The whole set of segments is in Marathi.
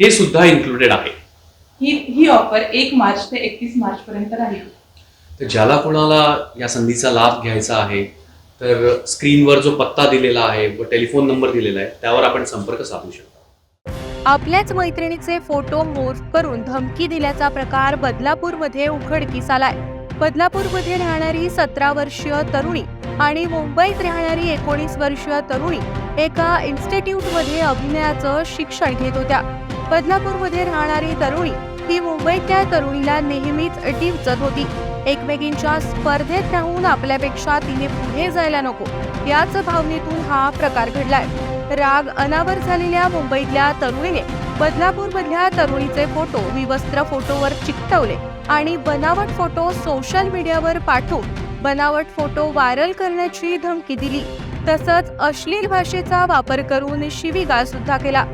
हे सुद्धा इन्क्लुडेड आहे. ही ही ऑफर एक मार्च ते एकतीस मार्च पर्यंत राहील. तर ज्याला कोणाला या संधीचा लाभ घ्यायचा आहे तर स्क्रीनवर जो पत्ता दिलेला आहे व टेलिफोन नंबर दिलेला आहे त्यावर आपण संपर्क साधू शकता. आपल्याच मैत्रिणीचे फोटो मोर्फ करून धमकी दिल्याचा प्रकार बदलापूरमध्ये उघडकीस आलाय बदलापूरमध्ये राहणारी सतरा वर्षीय तरुणी आणि मुंबईत राहणारी एकोणीस वर्षीय तरुणी एका इन्स्टिट्यूटमध्ये अभिनयाचं शिक्षण घेत होत्या. बदलापूरमध्ये राहणारी तरुणी ही मुंबईतल्या तरुणीला नेहमीच टिवचत होती. एकमेकींच्या स्पर्धेत राहून आपल्यापेक्षा तिने पुढे जायला नको. याच भावनेतून हा प्रकार घडलाय. राग अनावर झालेल्या मुंबईतल्या तरुणीने बदलापूरमधल्या तरुणीचे फोटो विवस्त्र फोटोवर चिकटवले आणि बनावट फोटो सोशल मीडियावर पाठवून बनावट फोटो व्हायरल करण्याची धमकी दिली. तसंच अश्लील भाषेचा वापर करून शिविगाळ सुद्धा केला.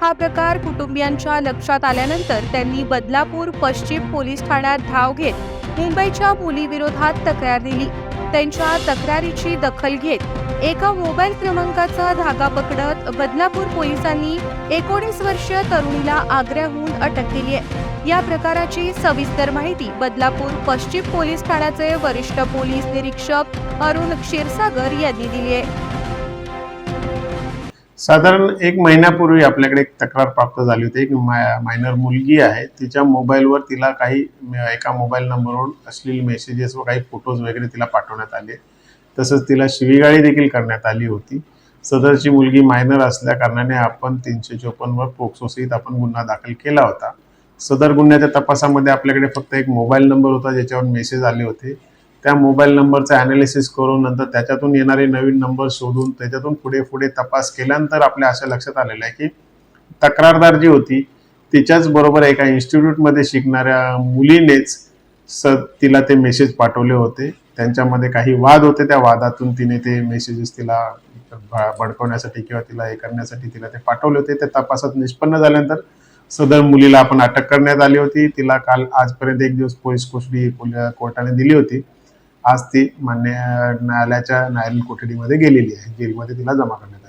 हा प्रकार कुटुंबियांच्या लक्षात आल्यानंतर त्यांनी बदलापूर पश्चिम पोलीस ठाण्यात धाव घेत मुंबईच्या मुलीविरोधात तक्रार दिली. त्यांच्या तक्रारीची दखल घेत एका मोबाईल क्रमांकाचा धागा पकडत बदलापूर पोलिसांनी एकोणीस वर्षीय तरुणीला आग्र्याहून अटक केली आहे. या प्रकाराची सविस्तर माहिती बदलापूर पश्चिम पोलीस ठाण्याचे वरिष्ठ पोलीस निरीक्षक अरुण क्षीरसागर यांनी दिली आहे. साधारण एक महिन्यापूर्वी आपल्याकडे एक तक्रार प्राप्त झाली होती. एक मायनर मुलगी आहे. तिच्या मोबाईलवर तिला काही एका मोबाईल नंबरवरून असलेले मेसेजेस व काही फोटोज वगैरे तिला पाठवण्यात आले. तसंच तिला शिवीगाळी देखील करण्यात आली होती. सदरची मुलगी मायनर असल्या कारणाने आपण तीनशे चोपन्नवर पोक्सोसहित आपण गुन्हा दाखल केला होता. सदर गुन्ह्याच्या तपासामध्ये आपल्याकडे फक्त एक मोबाईल नंबर होता ज्याच्यावर मेसेज आले होते. त्या मोबाईल नंबरचं अनालिसिस करून नंतर त्याच्यातून येणारे नवीन नंबर शोधून त्याच्यातून पुढे पुढे तपास केल्यानंतर आपल्या अशा लक्षात आलेलं आहे की तक्रारदार जी होती तिच्याच बरोबर एका इन्स्टिट्यूटमध्ये शिकणाऱ्या मुलीनेच स तिला ते मेसेज पाठवले होते. त्यांच्यामध्ये काही वाद होते त्या वादातून तिने ते मेसेजेस तिला भ- भडकवण्यासाठी किंवा तिला हे करण्यासाठी तिला ते पाठवले होते. ते तपासात निष्पन्न झाल्यानंतर सदर मुलीला आपण अटक करण्यात आली होती. तिला काल आजपर्यंत एक दिवस पोलीस कोठडी पोल- कोर्टाने दिली होती. आज ती मान्य न्यायालयाच्या न्यायालयीन कोठडीमध्ये गेलेली आहे. जेलमध्ये तिला जमा करण्यात